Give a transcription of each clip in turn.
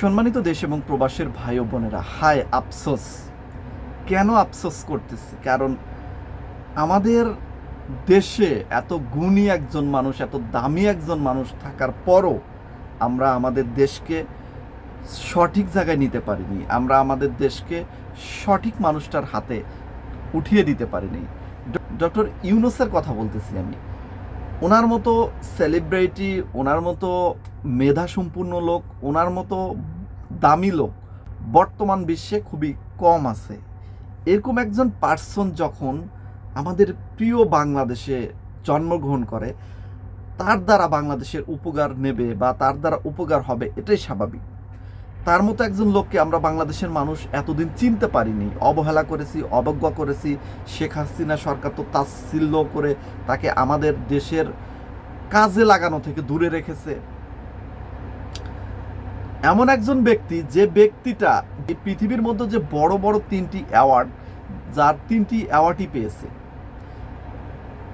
সম্মানিত দেশ এবং প্রবাসের ভাই ও বোনেরা হায় আফসোস। কেন আফসোস করতেছি? কারণ আমাদের দেশে এত গুণী একজন মানুষ, এত দামি একজন মানুষ থাকার পরও আমরা আমাদের দেশকে সঠিক জায়গায় নিতে পারিনি। আমরা আমাদের দেশকে সঠিক মানুষটার হাতে উঠিয়ে দিতে পারিনি। ডক্টর ইউনুসের কথা বলতেছি আমি। ওনার মতো সেলিব্রিটি ওনার মতো মেধা সম্পূর্ণ লোক, ওনার মতো দামি লোক বর্তমান বিশ্বে খুবই কম আছে। এরকম একজন পার্সন যখন আমাদের প্রিয় বাংলাদেশে জন্মগ্রহণ করে, তার দ্বারা বাংলাদেশের উপকার নেবে বা তার দ্বারা উপকার হবে, এটাই স্বাভাবিক। তার মতো একজন লোককে আমরা বাংলাদেশের মানুষ এতদিন চিনতে পারিনি। অবহেলা করেছি, অবজ্ঞা করেছি। শেখ হাসিনা সরকার তো তাচ্ছিল্য করে তাকে আমাদের দেশের কাজে লাগানো থেকে দূরে রেখেছে। এমন একজন ব্যক্তি, যে ব্যক্তিটা পৃথিবীর মধ্যে যে বড় বড় তিনটি অ্যাওয়ার্ড, যার তিনটি অ্যাওয়ার্ডই পেয়েছে।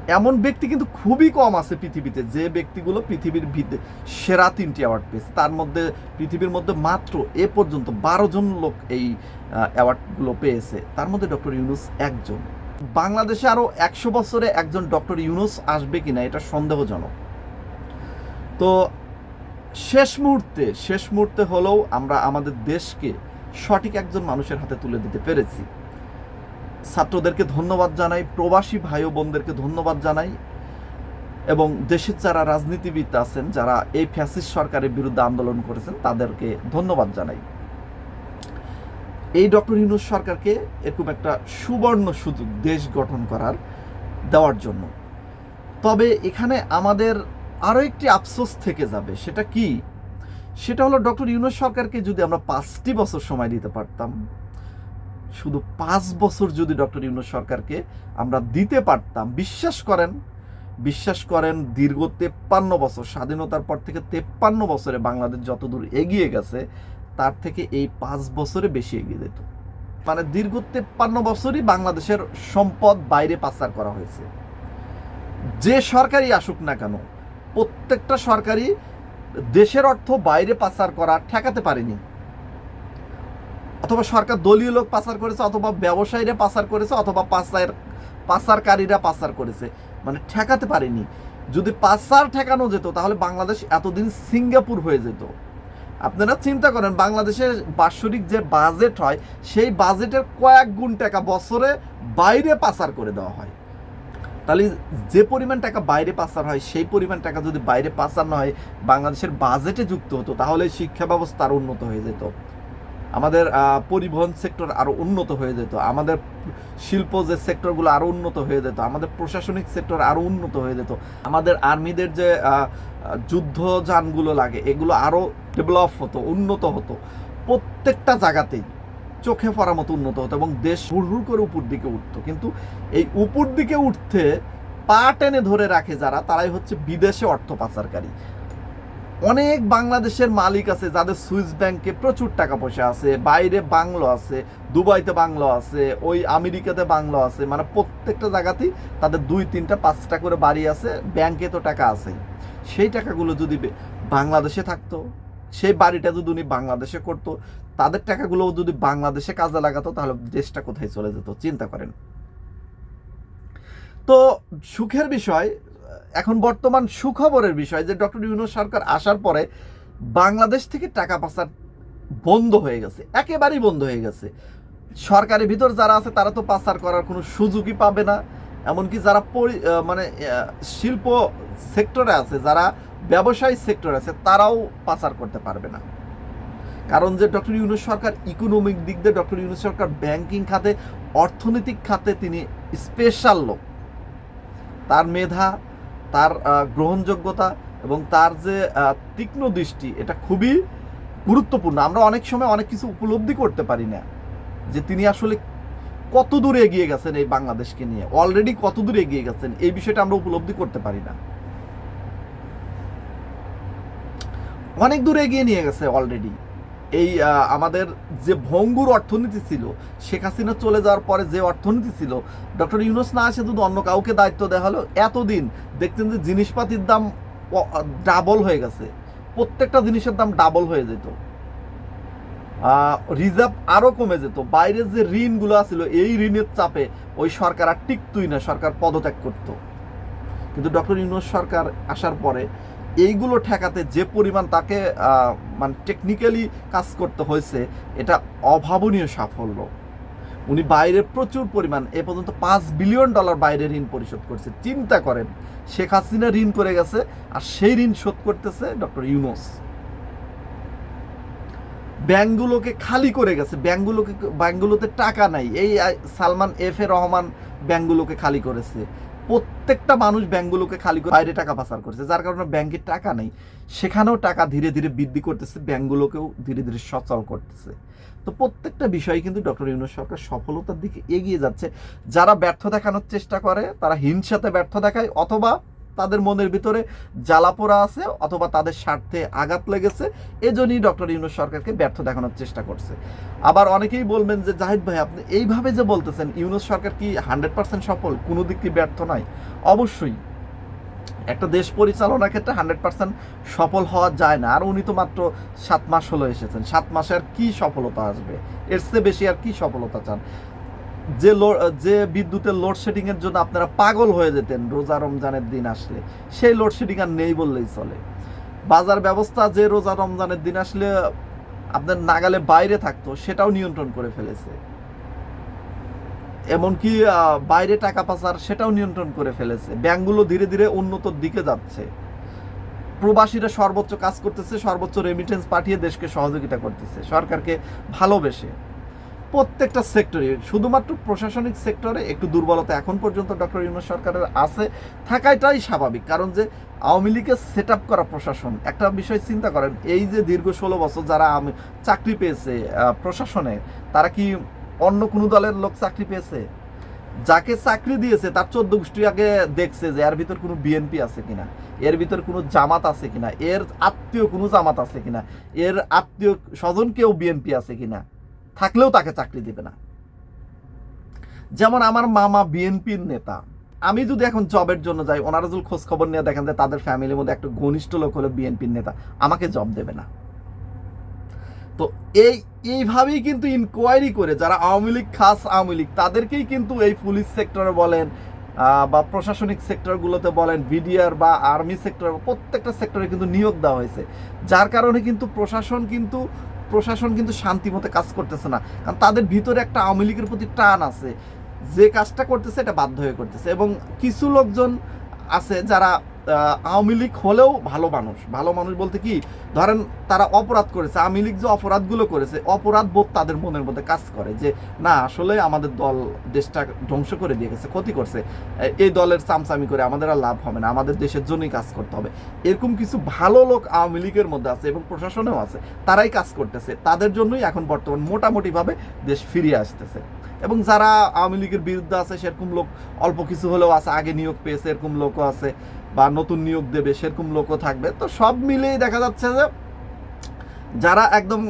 এমন ব্যক্তি কিন্তু খুবই কম আছে পৃথিবীতে, যে ব্যক্তিগুলো পৃথিবীর ভিতরে সেরা তিনটি অ্যাওয়ার্ড পেয়েছে। তার মধ্যে, পৃথিবীর মধ্যে মাত্র এ পর্যন্ত বারো জন লোক এই অ্যাওয়ার্ডগুলো পেয়েছে। তার মধ্যে ডক্টর ইউনুস একজন। বাংলাদেশে আরও একশো বছরে একজন ডক্টর ইউনুস আসবে কিনা, এটা সন্দেহজনক। তো, শেষ মুহূর্তে শেষ মুহূর্তে হলেও আমরা আমাদের দেশকে সঠিক একজন মানুষের হাতে তুলে দিতে পেরেছি। ছাত্রদেরকে ধন্যবাদ জানাই, প্রবাসী ভাই বোনদেরকে ধন্যবাদ জানাই এবং দেশের যারা রাজনীতিবিদ আছেন, যারা এই ফ্যাসিস্ট সরকারের বিরুদ্ধে আন্দোলন করেছেন, তাদেরকে ধন্যবাদ জানাই। এই ডক্টর ইউনুস সরকারকে এরকম একটা সুবর্ণ সুযোগ দেশ গঠন করার, দেওয়ার জন্য। তবে এখানে আমাদের আরও একটি আফসোস থেকে যাবে, সেটা কি? সেটা হলো ডক্টর ইউনুস সরকারকে যদি আমরা পাঁচটি বছর সময় দিতে পারতাম শুধু পাঁচ বছর যদি ডক্টর ইউনুস সরকারকে আমরা দিতে পারতাম, বিশ্বাস করেন বিশ্বাস করেন দীর্ঘ তেপ্পান্ন বছর, স্বাধীনতার পর থেকে তেপ্পান্ন বছরে বাংলাদেশ যতদূর এগিয়ে গেছে, তার থেকে এই পাঁচ বছরে বেশি এগিয়ে যেত। মানে দীর্ঘ তেপ্পান্ন বছরই বাংলাদেশের সম্পদ বাইরে পাচার করা হয়েছে। যে সরকারই আসুক না কেন, প্রত্যেকটা সরকারই দেশের অর্থ বাইরে পাচার করা ঠেকাতে পারেনি। অথবা সরকার দলীয় লোক পাচার করেছে, অথবা ব্যবসায়ীরা পাচার করেছে, অথবা পাচার পাচারকারীরা পাচার করেছে। মানে ঠেকাতে পারেনি। যদি পাচার ঠেকানো যেত, তাহলে বাংলাদেশ এতদিন সিঙ্গাপুর হয়ে যেত। আপনারা চিন্তা করেন, বাংলাদেশের বাৎসরিক যে বাজেট হয়, সেই বাজেটের কয়েক গুণ টাকা বছরে বাইরে পাচার করে দেওয়া হয়। তাহলে যে পরিমাণ টাকা বাইরে পাচার হয়, সেই পরিমাণ টাকা যদি বাইরে পাচার না হয়, বাংলাদেশের বাজেটে যুক্ত হতো, তাহলে শিক্ষা ব্যবস্থা আরও উন্নত হয়ে যেত। আমাদের পরিবহন সেক্টর আরও উন্নত হয়ে যেত, আমাদের শিল্প যে সেক্টরগুলো আরও উন্নত হয়ে যেত, আমাদের প্রশাসনিক সেক্টর আরও উন্নত হয়ে যেত, আমাদের আর্মিদের যে যুদ্ধ যানগুলো লাগে, এগুলো আরও ডেভেলপ হতো, উন্নত হতো, প্রত্যেকটা জায়গাতেই চোখে পড়ার মতো উন্নত হতো এবং দেশ হুড় করে উপর দিকে উঠতো, কিন্তু এই উপর দিকে উঠতে পা টেনে ধরে রাখে যারা, তারাই হচ্ছে বিদেশে অর্থ পাচারকারী। অনেক বাংলাদেশের মালিক আছে যাদের সুইস ব্যাংকে প্রচুর টাকা পয়সা আছে, বাইরে বাংলো আছে, দুবাইতে বাংলো আছে, ওই আমেরিকাতে বাংলো আছে মানে প্রত্যেকটা জায়গাতেই তাদের দুই, তিনটা, পাঁচটা করে বাড়ি আছে, ব্যাংকে তো টাকা আছে সেই টাকাগুলো যদি বাংলাদেশে থাকতো, সেই বাড়িটা যদি উনি বাংলাদেশে করতো, তাদের টাকাগুলো যদি বাংলাদেশে কাজে লাগাতো, তাহলে দেশটা কোথায় চলে যেত? চিন্তা করেন। তো সুখের বিষয় এখন বর্তমান সুখবরের বিষয় যে ডক্টর ইউনুস সরকার আসার পরে বাংলাদেশ থেকে টাকা পাচার বন্ধ হয়ে গেছে, একেবারেই বন্ধ হয়ে গেছে। সরকারের ভিতর যারা আছে, তারা তো পাচার করার কোনো সুযোগই পাবে না। এমনকি যারা মানে শিল্প সেক্টরে আছে, যারা ব্যবসায়ী সেক্টর আছে, তারাও পাচার করতে পারবে না। কারণ যে ডক্টর ইউনুস সরকার ইকোনমিক দিক দিয়ে ডক্টর ইউনুস সরকার ব্যাংকিং খাতে, অর্থনৈতিক খাতে তিনি স্পেশাল লোক। তার মেধা তার গ্রহণযোগ্যতা এবং তার যে তীক্ষ্ণ দৃষ্টি, এটা খুবই গুরুত্বপূর্ণ। আমরা অনেক সময় অনেক কিছু উপলব্ধি করতে পারি না যে তিনি আসলে কত দূরে এগিয়ে গেছেন এই বাংলাদেশকে নিয়ে। অলরেডি কত দূরে এগিয়ে গেছেন, এই বিষয়টা আমরা উপলব্ধি করতে পারি না। অনেক দূরে এগিয়ে নিয়ে গেছে অলরেডি এই আমাদের যে ভঙ্গুর অর্থনীতি ছিল, শেখ হাসিনা চলে যাওয়ার পরে যে অর্থনীতি ছিল, ডক্টর ইউনুস না আসে যদি অন্য কাউকে দায়িত্ব দেওয়া হলো, এতদিন দেখতেন যে জিনিসপাতির দাম ডাবল হয়ে গেছে। প্রত্যেকটা জিনিসের দাম ডাবল হয়ে যেত। রিজার্ভ আরও কমে যেত। বাইরের যে ঋণগুলো আছিল, এই ঋণের চাপে ওই সরকার আর টিকতুই না, সরকার পদত্যাগ করতো। কিন্তু ডক্টর ইউনুস সরকার আসার পরে এইগুলো ঠেকাতে যে পরিমাণ তাকে মানে টেকনিক্যালি কাজ করতে হয়েছে, এটা অভাবনীয় সাফল্য। উনি বাইরে প্রচুর পরিমাণ, এ পর্যন্ত পাঁচ বিলিয়ন ডলার বাইরে ঋণ পরিশোধ করছে। চিন্তা করেন, শেখ হাসিনা ঋণ করে গেছে, আর সেই ঋণ শোধ করতেছে ডক্টর ইউনুস। ব্যাংকগুলোকে খালি করে গেছে, ব্যাংকগুলোকে, ব্যাংকগুলোতে টাকা নাই। এই সালমান এফ এ রহমান ব্যাংকগুলোকে খালি করেছে। প্রত্যেকটা মানুষ ব্যাংকগুলোকে খালি করে বাইরে টাকা পাচার করছে, যার কারণে ব্যাংকের টাকা নেই। সেখানেও টাকা ধীরে ধীরে বৃদ্ধি করতেছে, ব্যাংকগুলোকেও ধীরে ধীরে সচল করতেছে। তো প্রত্যেকটা বিষয়ে কিন্তু ডক্টর ইউনুস সরকার সফলতার দিকে এগিয়ে যাচ্ছে। যারা ব্যর্থ দেখানোর চেষ্টা করে, তারা হিংসাতে ব্যর্থ দেখায়, অথবা তাদের মনের ভিতরে জ্বালাপোড়া আছে অথবা তাদের স্বার্থে আঘাত লেগেছে, এজন্যই ডক্টর ইউনুস সরকারকে ব্যর্থ দেখানোর চেষ্টা করছে। আবার অনেকেই বলবেন যে, জাহিদ ভাই, আপনি এইভাবে যে বলতেছেন, ইউনুস সরকার কি হান্ড্রেড পার্সেন্ট সফল? কোনো দিক কি ব্যর্থ নয় অবশ্যই, একটা দেশ পরিচালনার ক্ষেত্রে হান্ড্রেড পার্সেন্ট সফল হওয়া যায় না। আর উনি তো মাত্র সাত মাস হলো এসেছেন। সাত মাসে আর কি সফলতা আসবে? এর চেয়ে বেশি আর কি সফলতা চান? যে যে বিদ্যুতের লোডশেডিং এর জন্য আপনারা পাগল হয়ে যেতেন রোজা রমজানের দিন আসলে, সেই লোডশেডিং আর নেই বললেই চলে। বাজার ব্যবস্থা যে রোজা রমজানের দিন আসলে আপনার নাগালে বাইরে থাকতো, সেটাও নিয়ন্ত্রণ করে ফেলেছে। এমনকি বাইরে টাকা পাচার সেটাও নিয়ন্ত্রণ করে ফেলেছে। ব্যাংকগুলো ধীরে ধীরে উন্নতর দিকে যাচ্ছে। প্রবাসীরা সর্বোচ্চ কাজ করতেছে, সর্বোচ্চ রেমিটেন্স পাঠিয়ে দেশকে সহযোগিতা করতেছে, সরকারকে ভালোবেসে। প্রত্যেকটা সেক্টরে, শুধুমাত্র প্রশাসনিক সেক্টরে একটু দুর্বলতা এখন পর্যন্ত ডক্টর ইউনুস সরকারের আছে, থাকাটাই স্বাভাবিক। কারণ যে, আওয়ামী লীগের সেট করা প্রশাসন, একটা বিষয় চিন্তা করেন, এই যে দীর্ঘ ষোলো বছর যারা চাকরি পেয়েছে প্রশাসনে, তারা কি অন্য কোনো দলের লোক চাকরি পেয়েছে? যাকে চাকরি দিয়েছে, তার চোদ্দ গোষ্ঠী আগে দেখছে যে, এর ভিতর কোনো বিএনপি আছে কিনা, এর ভিতর কোনো জামাত আছে কিনা, এর আত্মীয় কোনো জামাত আছে কিনা, এর আত্মীয় স্বজন কেউ বিএনপি আছে কিনা। থাকলেও তাকে চাকরি দিবে না। যেমন আমার মামা বিএনপির নেতা। আমি যদি এখন জবের জন্য যাই, ওনারা যদি খোঁজ খবর নিয়ে দেখেন যে তাদের ফ্যামিলির মধ্যে একটা ঘনিষ্ঠ লোক হলো বিএনপির নেতা, আমাকে জব দেবে না। তো এই, এইভাবেই কিন্তু ইনকোয়ারি করে যারা আওয়ামী লীগ, খাস আওয়ামী লীগ, তাদেরকেই কিন্তু এই পুলিশ সেক্টরে বলেন বা প্রশাসনিক সেক্টরগুলোতে বলেন বিডিআর বা আর্মি সেক্টর প্রত্যেকটা সেক্টরে কিন্তু নিয়োগ দেওয়া হয়েছে। যার কারণে কিন্তু প্রশাসন কিন্তু প্রশাসন কিন্তু শান্তি মতো কাজ করতেছে না। কারণ তাদের ভিতরে একটা আওয়ামী লীগের প্রতি টান আছে। যে কাজটা করতেছে, এটা বাধ্য হয়ে করতেছে। এবং কিছু লোকজন আছে যারা আওয়ামী লীগ হলেও ভালো মানুষ। ভালো মানুষ বলতে কি, ধরেন তারা অপরাধ করেছে, আওয়ামী লীগ যে অপরাধগুলো করেছে, অপরাধ বোধ তাদের মনের মধ্যে কাজ করে যে, না, আসলে আমাদের দল দেশটা ধ্বংস করে দিয়ে গেছে, ক্ষতি করছে। এই দলের চামচামি করে আমাদের আর লাভ হবে না, আমাদের দেশের জন্যই কাজ করতে হবে। এরকম কিছু ভালো লোক আওয়ামী লীগের মধ্যে আছে এবং প্রশাসনেও আছে, তারাই কাজ করতেছে। তাদের জন্যই এখন বর্তমান মোটামুটিভাবে দেশ ফিরিয়ে আসতেছে। এবং যারা আওয়ামী লীগের বিরুদ্ধে আছে, সেরকম লোক অল্প কিছু হলেও আছে, আগে নিয়োগ পেয়েছে, এরকম লোকও আছে। বা নতুন নিয়োগ দেবে, সেরকম লোকও থাকবে। তো সব মিলেই দেখা যাচ্ছে যে যারা একদম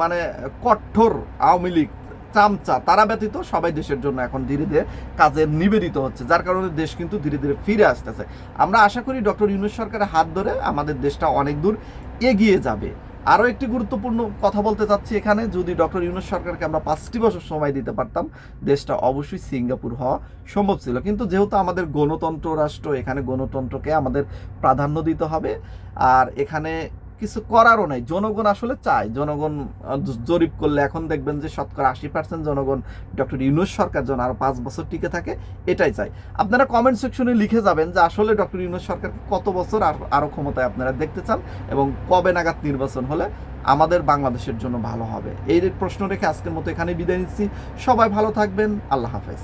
মানে কঠোর আওয়ামী লীগ চামচা, তারা ব্যতীত সবাই দেশের জন্য এখন ধীরে ধীরে কাজে নিবেদিত হচ্ছে। যার কারণে দেশ কিন্তু ধীরে ধীরে ফিরে আসতেছে। আমরা আশা করি ডক্টর ইউনুস সরকারের হাত ধরে আমাদের দেশটা অনেক দূর এগিয়ে যাবে। আরও একটি গুরুত্বপূর্ণ কথা বলতে চাচ্ছি এখানে। যদি ডক্টর ইউনুস সরকারকে আমরা পাঁচটি বছর সময় দিতে পারতাম, দেশটা অবশ্যই সিঙ্গাপুর হওয়া সম্ভব ছিল। কিন্তু যেহেতু আমাদের গণতন্ত্র রাষ্ট্র, এখানে গণতন্ত্রকে আমাদের প্রাধান্য দিতে হবে, আর এখানে কিছু করারও নাই। জনগণ আসলে চায়। জনগণ জরিপ করলে এখন দেখবেন যে শতকরা আশি পার্সেন্ট জনগণ ডক্টর ইউনুস সরকার যেন আরও পাঁচ বছর টিকে থাকে, এটাই চাই আপনারা কমেন্ট সেকশনে লিখে যাবেন যে আসলে ডক্টর ইউনুস সরকার কত বছর আর আরও ক্ষমতায় আপনারা দেখতে চান এবং কবে নাগাদ নির্বাচন হলে আমাদের বাংলাদেশের জন্য ভালো হবে। এই প্রশ্ন রেখে আজকের মতো এখানে বিদায় নিচ্ছি। সবাই ভালো থাকবেন। আল্লাহ হাফেজ।